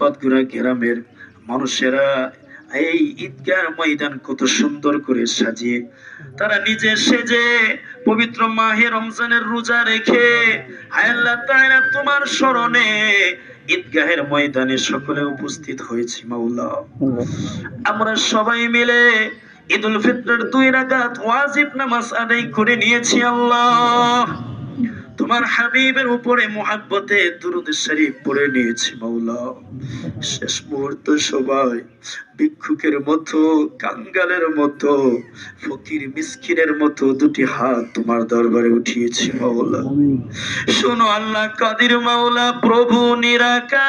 বাদগুড়া গ্রামের মানুষেরা এই ময়দান কত সুন্দর করে সাজিয়ে তারা নিজে সেজে পবিত্র মাহে রমজানের রোজা রেখে তোমার স্মরণে ঈদগাহের ময়দানে সকলে উপস্থিত হয়েছি মাওলা। আমরা সবাই মিলে ঈদ উল ফিতরের দুই রাকাত ওয়াজিব নামাজ আদায় করে নিয়েছি আল্লাহ। তোমার হাবিবের উপরে মোহাব্বতে দুরুদ শরীফ পড়ে নিয়েছি, মাওলা। শেষ মুহূর্ত সবাই ভিক্ষুকের মতো, কাঙ্গালের মতো, ফকির মিসকিনের মতো দুটি হাত তোমার দরবারে উঠিয়েছি, মাওলা। শোনো আল্লাহ কাদির, মাওলা, প্রভু নিরাকার।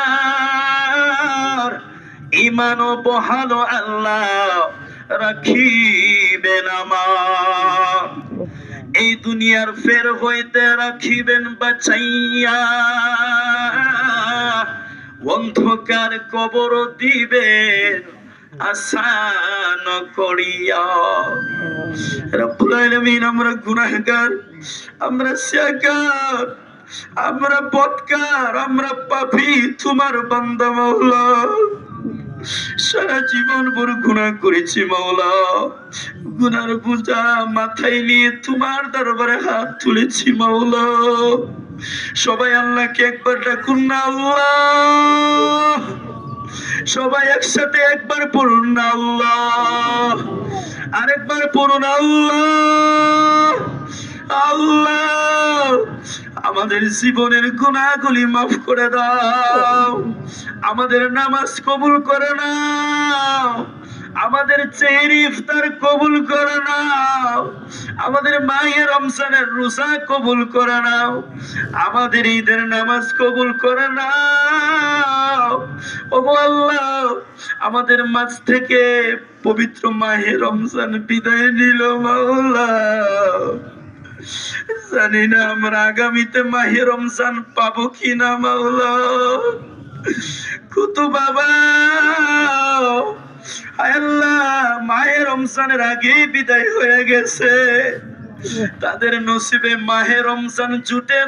ইমান ও বহালো আল্লাহ রাখিবেন আমার। এই দুনিয়ার ফের হইতে রাখিবেন বাঁচাইয়া অন্ধকার কবর দিবেন আসান করিয়া। আমরা গুনাহগার, আমরা সিয়াকার আমরা বদকার, আমরা পাপী, তোমার বান্দা মাওলা। সারা জীবন ভর গুণা করেছি মাওলা। গুনার বোঝা মাথায় নিয়ে তোমার দরবারে হাত তুলেছি, মাওলা। সবাই আল্লাহকে একবার ডাকুন না, আল্লাহ। সবাই একসাথে একবার পড়ুন না, আল্লাহ। আরেকবার পড়ুন, আল্লাহ। আল্লাহ। আমাদের জীবনের গুণাগুলি মাফ করে দাও। আমাদের নামাজ কবুল করে নাও। আমাদের চেহারি ইফতার কবুল করে নাও। আমাদের মায়ের রমজানের রোজা কবুল করে নাও। আমাদের ঈদের নামাজ কবুল করে নাও। ও আল্লাহ, আমাদের মাঝ থেকে পবিত্র মাহে রমজান বিদায় নিল মাওলা। জানি না আমরা আগামীতে মাহে রমজান পাবো কিনা মাওলা। কত বাবা রমজানের আগেই বিদায় হয়ে গেছে। তাদের নসিবে মাহে রমজান জুটে